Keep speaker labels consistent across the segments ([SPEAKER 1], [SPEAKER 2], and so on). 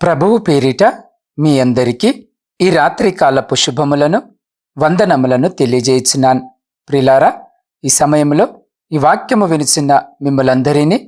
[SPEAKER 1] ప్రభువు పేరిట మీ అందరికీ ఈ రాత్రికాలపు శుభములను వందనములను తెలియజేయించినాన్ ప్రిలారా ఈ సమయంలో ఈ వాక్యము వినిచిన మిమ్మలందరినీ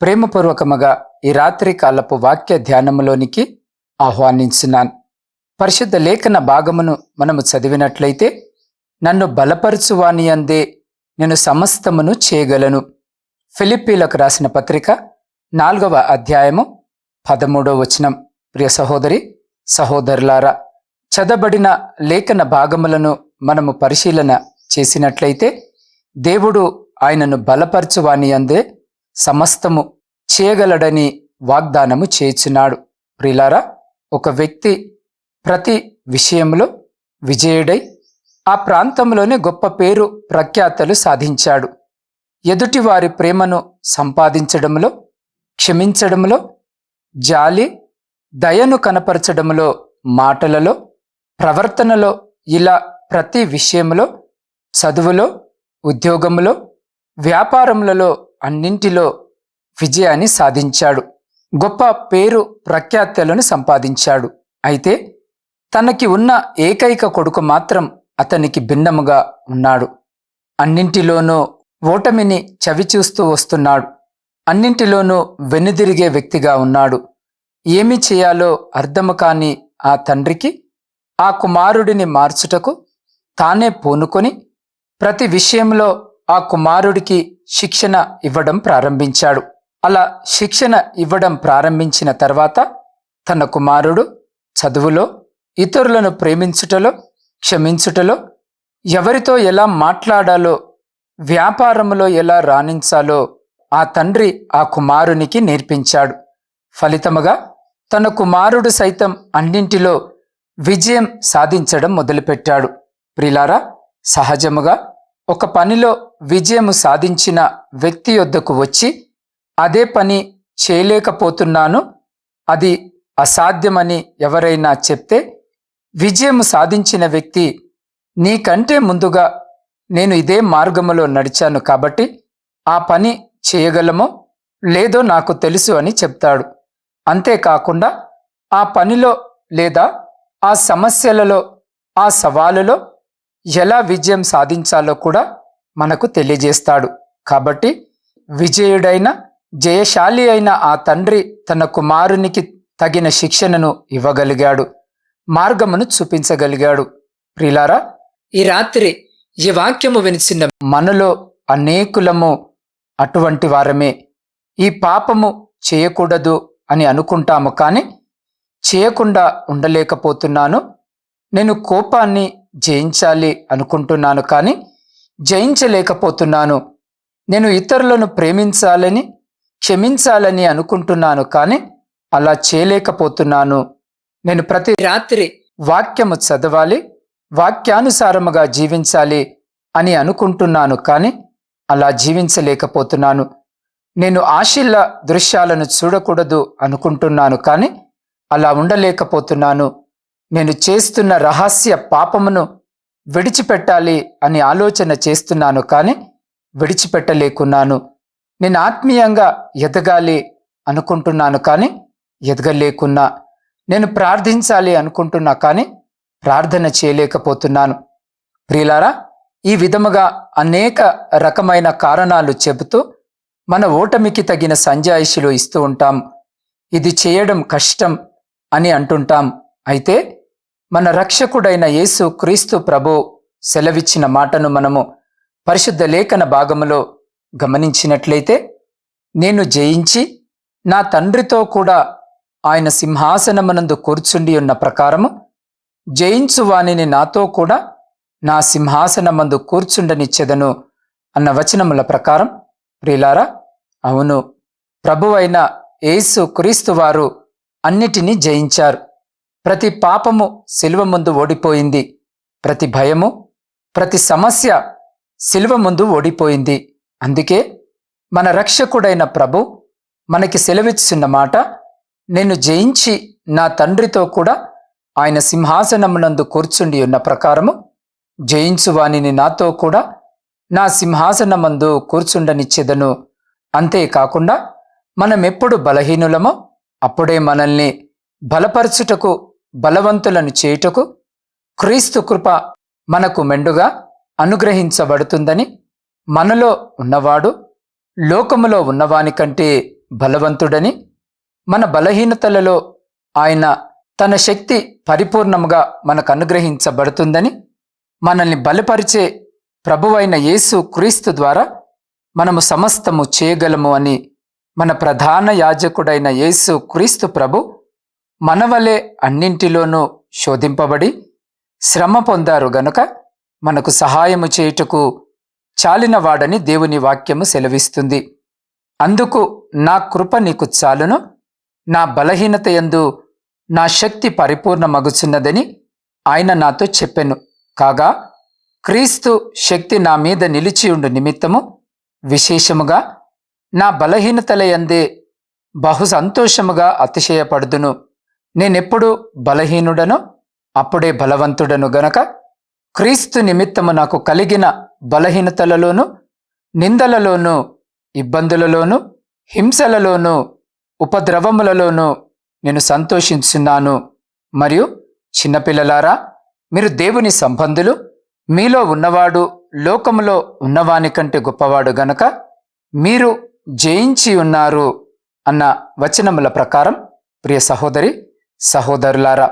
[SPEAKER 1] ప్రేమపూర్వకముగా ఈ రాత్రికాలపు వాక్య ధ్యానములోనికి ఆహ్వానించినాను పరిశుద్ధ లేఖన భాగమును మనము చదివినట్లయితే నన్ను బలపరచువాని అందే నేను సమస్తమును చేయగలను. ఫిలిప్పీలకు రాసిన పత్రిక నాలుగవ అధ్యాయము పదమూడవ వచనం. ప్రియ సహోదరి సహోదరులారా చదబడిన లేఖన భాగములను మనము పరిశీలన చేసినట్లయితే దేవుడు ఆయనను బలపరచువాని అందే సమస్తము చేయగలడని వాగ్దానము చేయుచున్నాడు. ప్రిలారా ఒక వ్యక్తి ప్రతి విషయంలో విజయుడై ఆ ప్రాంతంలోనే గొప్ప పేరు ప్రఖ్యాతలు సాధించాడు. ఎదుటి వారి ప్రేమను సంపాదించడంలో క్షమించడంలో జాలి దయను కనపరచడంలో మాటలలో ప్రవర్తనలో ఇలా ప్రతి విషయంలో చదువులో ఉద్యోగంలో వ్యాపారములలో అన్నింటిలో విజయాన్ని సాధించాడు. గొప్ప పేరు ప్రఖ్యాతలను సంపాదించాడు. అయితే తనకి ఉన్న ఏకైక కొడుకు మాత్రం అతనికి భిన్నముగా ఉన్నాడు. అన్నింటిలోనూ ఓటమిని చవిచూస్తూ వస్తున్నాడు. అన్నింటిలోనూ వెనుదిరిగే వ్యక్తిగా ఉన్నాడు. ఏమి చేయాలో అర్థము కాని ఆ తండ్రికి ఆ కుమారుడిని మార్చుటకు తానే పూనుకొని ప్రతి విషయంలో ఆ కుమారుడికి శిక్షణ ఇవ్వడం ప్రారంభించాడు. అలా శిక్షణ ఇవ్వడం ప్రారంభించిన తర్వాత తన కుమారుడు చదువులో ఇతరులను ప్రేమించుటలో క్షమించుటలో ఎవరితో ఎలా మాట్లాడాలో వ్యాపారంలో ఎలా రాణించాలో ఆ తండ్రి ఆ కుమారునికి నేర్పించాడు. ఫలితముగా తన కుమారుడు సైతం అన్నింటిలో విజయం సాధించడం మొదలుపెట్టాడు. ప్రిలారా సహజముగా ఒక పనిలో విజయము సాధించిన వ్యక్తి యొద్దకు వచ్చి అదే పని చేయలేకపోతున్నాను అది అసాధ్యమని ఎవరైనా చెప్తే విజయము సాధించిన వ్యక్తి నీకంటే ముందుగా నేను ఇదే మార్గములో నడిచాను కాబట్టి ఆ పని చేయగలమో లేదో నాకు తెలుసు అని చెప్తాడు. అంతేకాకుండా ఆ పనిలో లేదా ఆ సమస్యలలో ఆ సవాలులో ఎలా విజయం సాధించాలో కూడా మనకు తెలియజేస్తాడు. కాబట్టి విజయుడైన జయశాలి అయిన ఆ తండ్రి తన కుమారునికి తగిన శిక్షణను ఇవ్వగలిగాడు మార్గమును చూపించగలిగాడు. ప్రిలారా ఈ రాత్రి ఈ వాక్యము వినిచిన మనలో అనేకులము అటువంటి వారమే. ఈ పాపము చేయకూడదు అని అనుకుంటాము కానీ చేయకుండా ఉండలేకపోతున్నాను. నేను కోపాన్ని జయించాలి అనుకుంటున్నాను కానీ జయించలేకపోతున్నాను. నేను ఇతరులను ప్రేమించాలని క్షమించాలని అనుకుంటున్నాను కానీ అలా చేయలేకపోతున్నాను. నేను ప్రతి రాత్రి వాక్యము చదవాలి వాక్యానుసారముగా జీవించాలి అని అనుకుంటున్నాను కానీ అలా జీవించలేకపోతున్నాను. నేను ఆశీల్ల దృశ్యాలను చూడకూడదు అనుకుంటున్నాను కానీ అలా ఉండలేకపోతున్నాను. నేను చేస్తున్న రహస్య పాపమును విడిచిపెట్టాలి అని ఆలోచన చేస్తున్నాను కానీ విడిచిపెట్టలేకున్నాను. నేను ఆత్మీయంగా ఎదగాలి అనుకుంటున్నాను కానీ ఎదగలేకున్నా. నేను ప్రార్థించాలి అనుకుంటున్నా కానీ ప్రార్థన చేయలేకపోతున్నాను. ప్రియులారా ఈ విధముగా అనేక రకమైన కారణాలు చెబుతూ మన ఓటమికి తగిన సంజాయిషులు ఇస్తూ ఉంటాం. ఇది చేయడం కష్టం అని అంటుంటాం. అయితే మన రక్షకుడైన యేసు క్రీస్తు ప్రభు సెలవిచ్చిన మాటను మనము పరిశుద్ధ లేఖన భాగములో గమనించినట్లయితే నేను జయించి నా తండ్రితో కూడా ఆయన సింహాసనమునందు కూర్చుండి ఉన్న ప్రకారము జయించు వానిని నాతో కూడా నా సింహాసనమందు కూర్చుండనిచ్చెదను అన్న వచనముల ప్రకారం ప్రిలారా అవును ప్రభువైన యేసు క్రీస్తు వారు అన్నిటినీ జయించారు. ప్రతి పాపము శిలువ ముందు ఓడిపోయింది. ప్రతి భయము ప్రతి సమస్య శిలువ ముందు ఓడిపోయింది. అందుకే మన రక్షకుడైన ప్రభు మనకి సెలవిచ్చిన మాట నేను జయించి నా తండ్రితో కూడా ఆయన సింహాసనమునందు కూర్చుండి ఉన్న ప్రకారము జయించు వానిని నాతో కూడా నా సింహాసనమందు కూర్చుండనిచ్చెదను. అంతేకాకుండా మనమెప్పుడు బలహీనులమో అప్పుడే మనల్ని బలపరచుటకు బలవంతులను చేయుటకు క్రీస్తు కృప మనకు మెండుగా అనుగ్రహించబడుతుందని మనలో ఉన్నవాడు లోకములో ఉన్నవాని కంటే బలవంతుడని మన బలహీనతలలో ఆయన తన శక్తి పరిపూర్ణముగా మనకు అనుగ్రహించబడుతుందని మనల్ని బలపరిచే ప్రభువైన యేసు క్రీస్తు ద్వారా మనము సమస్తము చేయగలము అని మన ప్రధాన యాజకుడైన యేసు క్రీస్తు ప్రభు మనవలే అన్నింటిలోనూ శోధింపబడి శ్రమ పొందారు గనుక మనకు సహాయము చేయుటకు చాలినవాడని దేవుని వాక్యము సెలవిస్తుంది. అందుకు నా కృప నీకు చాలును నా బలహీనత యందు నా శక్తి పరిపూర్ణమగుచున్నదని ఆయన నాతో చెప్పెను. కాగా క్రీస్తు శక్తి నా మీద నిలిచియుండు నిమిత్తము. విశేషముగా నా బలహీనతలయందే బహు సంతోషముగా అతిశయపడుదును. నేనెప్పుడు బలహీనుడను అప్పుడే బలవంతుడను గనక క్రీస్తు నిమిత్తము నాకు కలిగిన బలహీనతలలోను నిందలలోను ఇబ్బందులలోను హింసలలోను ఉపద్రవములలోను నేను సంతోషించున్నాను. మరియు చిన్నపిల్లలారా మీరు దేవుని సంబంధులు మీలో ఉన్నవాడు లోకములో ఉన్నవాని కంటే గొప్పవాడు గనక మీరు జయించి ఉన్నారు అన్న వచనముల ప్రకారం ప్రియ సహోదరి సహోదరులారా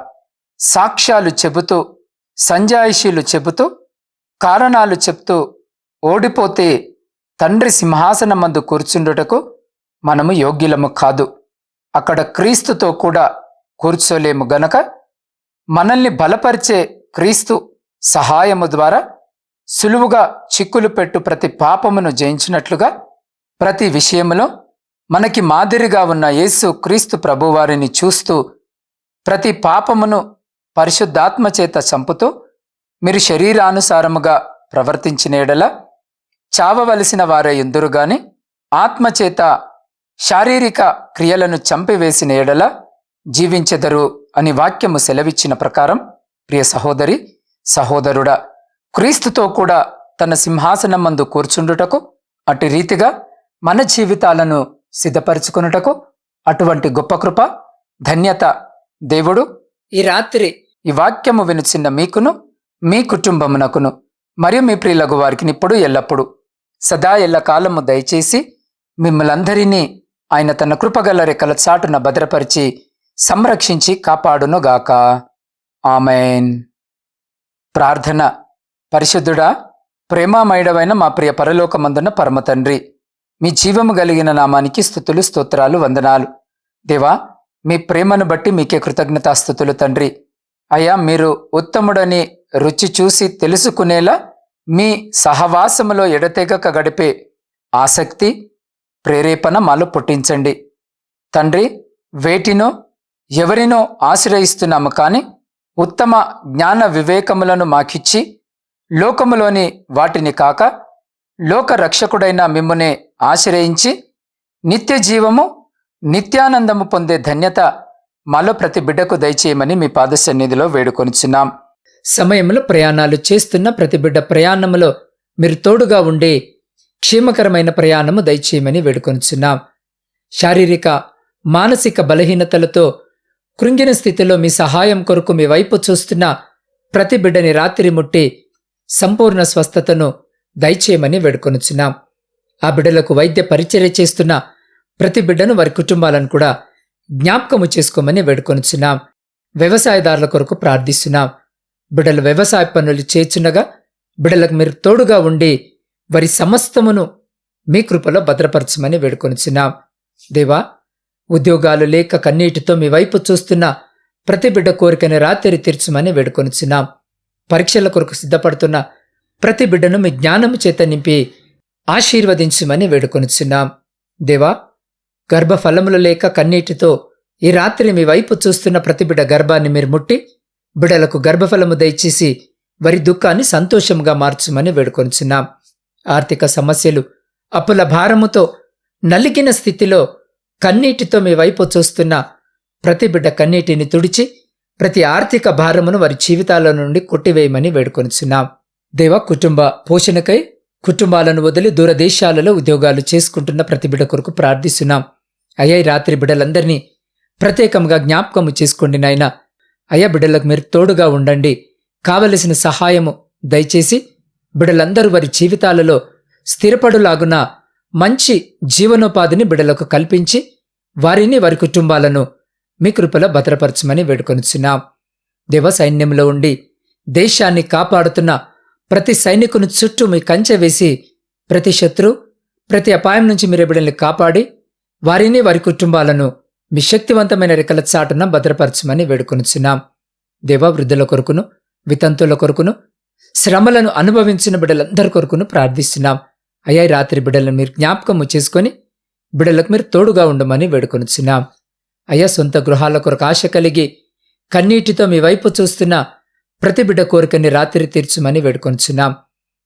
[SPEAKER 1] సాక్ష్యాలు చెబుతూ సంజాయిషీలు చెబుతూ కారణాలు చెప్తూ ఓడిపోతే తండ్రి సింహాసనమందు కూర్చుండుటకు మనము యోగ్యులము కాదు. అక్కడ క్రీస్తుతో కూడా కూర్చోలేము గనక మనల్ని బలపరిచే క్రీస్తు సహాయము ద్వారా సులువుగా చిక్కులు పెట్టు ప్రతి పాపమును జయించినట్లుగా ప్రతి విషయములో మనకి మాదిరిగా ఉన్న యేసు క్రీస్తు ప్రభువారిని చూస్తూ ప్రతి పాపమును పరిశుద్ధాత్మ చేత చంపుతూ మీరు శరీరానుసారముగా ప్రవర్తించిన ఎడల చావవలసిన వారే ఎందురు గాని ఆత్మచేత శారీరక క్రియలను చంపివేసిన ఎడల జీవించెదరు అని వాక్యము సెలవిచ్చిన ప్రకారం ప్రియ సహోదరి సహోదరుడా క్రీస్తుతో కూడా తన సింహాసనం మందు కూర్చుండుటకు అటు రీతిగా మన జీవితాలను సిద్ధపరచుకున్నటకు అటువంటి గొప్ప కృప ధన్యత దేవుడు ఈ రాత్రి ఈ వాక్యము వినుచిన్న మీకును మీ కుటుంబమునకును మరియు మీ ప్రియులగు వారికి ఇప్పుడు ఎల్లప్పుడు సదా ఎల్ల కాలము దయచేసి మిమ్మలందరినీ ఆయన తన కృపగల రెక్కల చాటున భద్రపరిచి సంరక్షించి కాపాడునుగాక. ఆమెన్. ప్రార్థన. పరిశుద్ధుడా ప్రేమామయుడమైన మా ప్రియ పరలోకమందున్న పరమ తండ్రి మీ జీవము కలిగిన నామానికి స్థుతులు స్తోత్రాలు వందనాలు. దేవా మీ ప్రేమను బట్టి మీకే కృతజ్ఞతాస్థుతులు తండ్రి. అయ్యా మీరు ఉత్తముడని రుచి చూసి తెలుసుకునేలా మీ సహవాసములో ఎడతెగక గడిపే ఆసక్తి ప్రేరేపణ మాలో పుట్టించండి. తండ్రి వేటినో ఎవరినో ఆశ్రయిస్తున్నాము కానీ ఉత్తమ జ్ఞాన వివేకములను మాకిచ్చి లోకములోని వాటిని కాక లోక రక్షకుడైన మిమ్మునే ఆశ్రయించి నిత్య జీవము నిత్యానందము పొందే ధన్యత మాలో ప్రతి బిడ్డకు దయచేయమని మీ పాద సన్నిధిలో వేడుకొనిచున్నాం. సమయంలో ప్రయాణాలు చేస్తున్న ప్రతి బిడ్డ ప్రయాణములో మీరు తోడుగా ఉండి క్షేమకరమైన ప్రయాణము దయచేయమని వేడుకొనిచున్నాం. శారీరక మానసిక బలహీనతలతో కృంగిన స్థితిలో మీ సహాయం కొరకు మీ వైపు చూస్తున్న ప్రతి బిడ్డని రాత్రి ముట్టి సంపూర్ణ స్వస్థతను దయచేయమని వేడుకొనుచున్నాం. ఆ బిడ్డలకు వైద్య పరిచర్య చేస్తున్న ప్రతి బిడ్డను వారి కుటుంబాలను కూడా జ్ఞాపకము చేసుకోమని వేడుకొనుచున్నాం. వ్యవసాయదారుల కొరకు ప్రార్థిస్తున్నాం. బిడ్డలు వ్యవసాయ పనులు చేర్చునగా బిడ్డలకు మీరు తోడుగా ఉండి వారి సమస్తమును మీ కృపలో భద్రపరచమని వేడుకొనుచున్నాం. దేవా ఉద్యోగాలు లేక కన్నీటితో మీ వైపు చూస్తున్న ప్రతి బిడ్డ కోరికని రాత్రి తీర్చమని వేడుకొనిచున్నాం. పరీక్షల కొరకు సిద్ధపడుతున్న ప్రతి బిడ్డను మీ జ్ఞానము చేత నింపి ఆశీర్వదించమని వేడుకొనిచున్నాం. దేవా గర్భఫలములు లేక కన్నీటితో ఈ రాత్రి మీ వైపు చూస్తున్న ప్రతి బిడ్డ గర్భాన్ని మీరు ముట్టి బిడలకు గర్భఫలము దయచేసి వారి దుఃఖాన్ని సంతోషంగా మార్చమని వేడుకొనిచున్నాం. ఆర్థిక సమస్యలు అప్పుల భారముతో నలిగిన స్థితిలో కన్నీటితో మీ వైపు చూస్తున్న ప్రతి బిడ్డ కన్నీటిని తుడిచి ప్రతి ఆర్థిక భారమును వారి జీవితాల నుండి కొట్టివేయమని వేడుకొనిచున్నాం. దేవ కుటుంబ పోషణకై కుటుంబాలను వదిలి దూరదేశాలలో ఉద్యోగాలు చేసుకుంటున్న ప్రతి బిడ్డ కొరకు ప్రార్థిస్తున్నాం. అయ్యాయి రాత్రి బిడ్డలందరినీ ప్రత్యేకంగా జ్ఞాపకము చేసుకోండి నాయన. అయ్యా బిడ్డలకు మీరు తోడుగా ఉండండి. కావలసిన సహాయము దయచేసి బిడ్డలందరూ వారి జీవితాలలో స్థిరపడులాగున మంచి జీవనోపాధిని బిడలకు కల్పించి వారిని వారి కుటుంబాలను మీ కృపలో భద్రపరచమని వేడుకొనిచున్నాం. దేవ సైన్యంలో ఉండి దేశాన్ని కాపాడుతున్న ప్రతి సైనికుని చుట్టూ మీ కంచె వేసి ప్రతి శత్రు ప్రతి అపాయం నుంచి మీరు బిడ్డల్ని కాపాడి వారిని వారి కుటుంబాలను మీ శక్తివంతమైన రెక్కల చాటున భద్రపరచమని వేడుకొనిచున్నాం. దేవ వృద్ధుల కొరకును వితంతుల కొరకును శ్రమలను అనుభవించిన బిడ్డలందరి కొరకును ప్రార్థిస్తున్నాం. అయ్యా రాత్రి బిడ్డలను మీరు జ్ఞాపకము చేసుకొని బిడ్డలకు మీరు తోడుగా ఉండమని వేడుకొనిచున్నాం. అయ్యా సొంత గృహాల కొరకు ఆశ కలిగి కన్నీటితో మీ వైపు చూస్తున్న ప్రతి బిడ్డ కోరికని రాత్రి తీర్చుమని వేడుకొనిచున్నాం.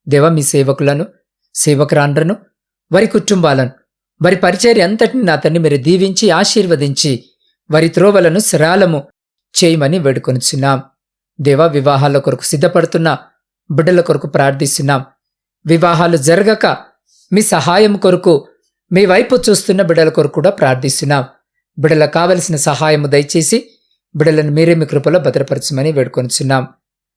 [SPEAKER 1] దేవ మీ సేవకులను సేవకురాండ్రను వారి కుటుంబాలను వారి పరిచర్య అంతటిని నా తండ్రి మీరు దీవించి ఆశీర్వదించి వారి త్రోవలను సరాలము చేయమని వేడుకొనిచున్నాం. దేవా వివాహాల కొరకు సిద్ధపడుతున్న బిడ్డల కొరకు ప్రార్థిస్తున్నాం. వివాహాలు జరగక మీ సహాయం కొరకు మీ వైపు చూస్తున్న బిడల కొరకు కూడా ప్రార్థిస్తున్నాం. బిడల కావలసిన సహాయము దయచేసి బిడలను మీరే మీ కృపలో భద్రపరచమని వేడుకొనిచున్నాం.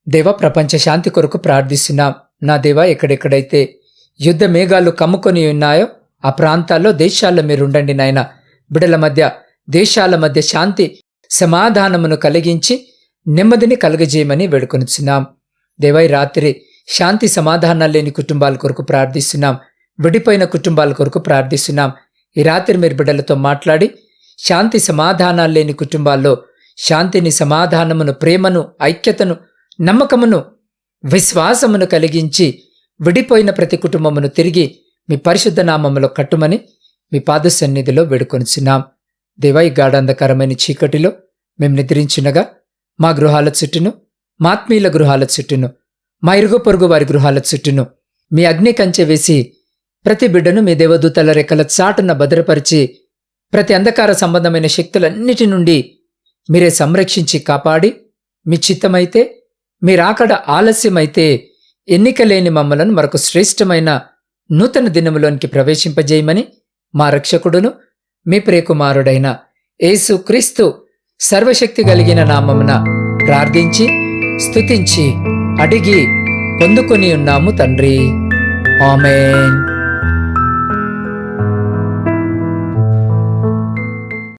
[SPEAKER 1] దేవ ప్రపంచ శాంతి కొరకు ప్రార్థిస్తున్నాం. నా దేవ ఎక్కడెక్కడైతే యుద్ధ మేఘాలు కమ్ముకొని ఉన్నాయో ఆ ప్రాంతాల్లో దేశాల్లో మీరు ఉండండి నాయన. బిడల మధ్య దేశాల మధ్య శాంతి సమాధానమును కలిగించి నెమ్మదిని కలుగజేయమని వేడుకొనిచున్నాం. దేవై రాత్రి శాంతి సమాధానాలు లేని కుటుంబాల కొరకు ప్రార్థిస్తున్నాం. విడిపోయిన కుటుంబాల కొరకు ప్రార్థిస్తున్నాం. ఈ రాత్రి మీరు బిడ్డలతో మాట్లాడి శాంతి సమాధానాలు లేని కుటుంబాల్లో శాంతిని సమాధానమును ప్రేమను ఐక్యతను నమ్మకమును విశ్వాసమును కలిగించి విడిపోయిన ప్రతి కుటుంబమును తిరిగి మీ పరిశుద్ధ నామములో కట్టుమని మీ పాద సన్నిధిలో వేడుకొనిచున్నాం. దేవై గాఢాంధకరమైన చీకటిలో మేము నిద్రించినగా మా గృహాల చుట్టూను మాత్మీయుల గృహాల చుట్టూను మా ఇరుగు పొరుగు వారి గృహాల చుట్టూను మీ అగ్ని కంచె వేసి ప్రతి బిడ్డను మీ దేవదూతల రెక్కల చాటున భద్రపరిచి ప్రతి అంధకార సంబంధమైన శక్తులన్నిటి నుండి మీరే సంరక్షించి కాపాడి మీ చిత్తమైతే మీరాకడ ఆలస్యమైతే ఎన్నికలేని మమ్మలను మరొక శ్రేష్టమైన నూతన దినములోనికి ప్రవేశింపజేయమని మా రక్షకుడును మీ ప్రియకుమారుడైన యేసు క్రీస్తు సర్వశక్తి కలిగిన నామమున ప్రార్థించి స్తుతించి అడిగి పొందుకొని ఉన్నాము తండ్రి. ఆమెన్.